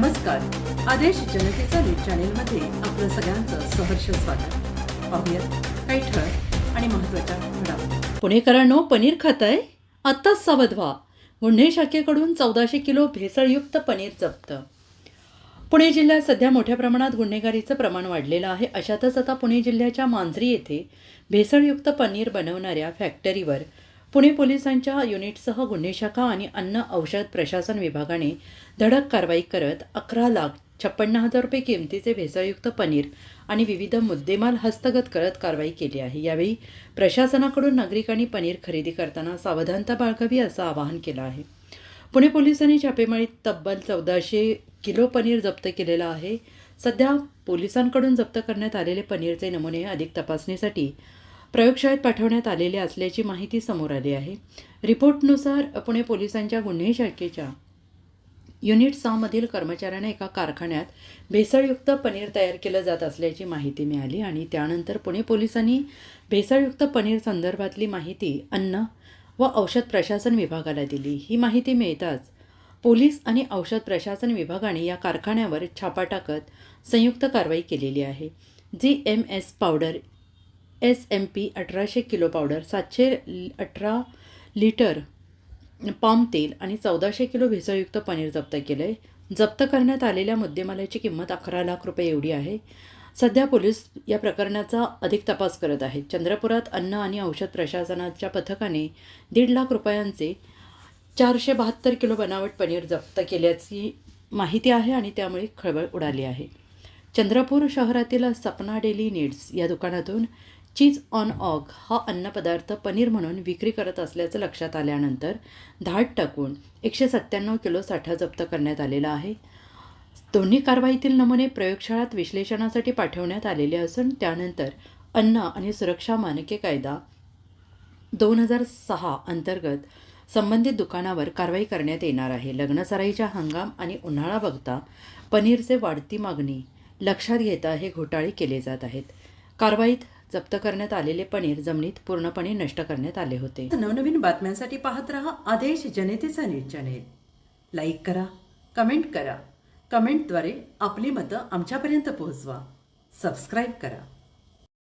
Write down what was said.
नमस्कार. आदेश जनतेचा न्यूज चॅनेलमध्ये आपलं सगळ्यांचं सहर्ष स्वागत. पाहूयात काही ठळक आणि महत्त्वाच्या घडामोडी. पुणेकरांनो पनीर खाताय? आत्ताच सावध व्हा. गुन्हे शाखेकडून चौदाशे किलो भेसळयुक्त पनीर जप्त. पुणे जिल्ह्यात सध्या मोठ्या प्रमाणात गुन्हेगारीचं प्रमाण वाढलेलं आहे. अशातच आता पुणे जिल्ह्याच्या मांजरी येथे भेसळयुक्त पनीर बनवणाऱ्या फॅक्टरीवर पुणे पोलिसांच्या युनिटसह गुन्हे शाखा आणि अन्न औषध प्रशासन विभागाने धडक कारवाई करत अकरा लाख छप्पन्न हजार रुपये किमतीचे भेसळयुक्त पनीर आणि विविध मुद्देमाल हस्तगत करत कारवाई केली आहे. यावेळी प्रशासनाकडून नागरिकांनी पनीर खरेदी करताना सावधानता बाळगावी असं आवाहन केलं आहे. पुणे पोलिसांनी छापेमारीत तब्बल चौदाशे किलो पनीर जप्त केलेलं आहे. सध्या पोलिसांकडून जप्त करण्यात आलेले पनीरचे नमुने अधिक तपासणीसाठी प्रयोगशाळेत पाठवण्यात आलेले असल्याची माहिती समोर आली आहे. रिपोर्टनुसार पुणे पोलिसांच्या गुन्हे शाखेच्या युनिट सहामधील कर्मचाऱ्यांना एका कारखान्यात भेसळयुक्त पनीर तयार केलं जात असल्याची माहिती मिळाली आणि त्यानंतर पुणे पोलिसांनी भेसळयुक्त पनीर संदर्भातली माहिती अन्न व औषध प्रशासन विभागाला दिली. ही माहिती मिळताच पोलीस आणि औषध प्रशासन विभागाने या कारखान्यावर छापा टाकत संयुक्त कारवाई केलेली आहे. G M S powder S M P अठराशे किलो पावडर सातशे अठरा लिटर पाम तेल आणि चौदाशे किलो भेसळयुक्त पनीर जप्त केलं. आहे जप्त करण्यात आलेल्या मुद्देमालाची किंमत अकरा लाख रुपये एवढी आहे. सध्या पोलीस या प्रकरणाचा अधिक तपास करत आहेत. चंद्रपुरात अन्न आणि औषध प्रशासनाच्या पथकाने दीड लाख रुपयांचे चारशे बहात्तर किलो बनावट पनीर जप्त केल्याची माहिती आहे आणि त्यामुळे खळबळ उडाली आहे. चंद्रपूर शहरातील सपना डेली नीड्स या दुकानातून चीज ऑन ऑग हा अन्नपदार्थ पनीर म्हणून विक्री करत असल्याचं लक्षात आल्यानंतर धाड टाकून एकशे सत्त्याण्णव किलो साठा जप्त करण्यात आलेला आहे. दोन्ही कारवाईतील नमुने प्रयोगशाळात विश्लेषणासाठी पाठवण्यात आलेले असून त्यानंतर अन्न आणि सुरक्षा मानके कायदा दोन हजार सहा अंतर्गत संबंधित दुकानावर कारवाई करण्यात येणार आहे. लग्नसराईच्या हंगाम आणि उन्हाळा बघता पनीरचे वाढती मागणी लक्षात घेता हे घोटाळे केले जात आहेत. कारवाईत जप्त करण्यात आलेले पनीर जमिनीत पूर्णपणे नष्ट करण्यात आले होते. नवनवीन बातम्यांसाठी पाहत रहा आदेश जनतेचा नीट चॅनेल. लाईक करा कमेंट करा. कमेंटद्वारे आपली मतं आमच्यापर्यंत पोहोचवा. सबस्क्राईब करा.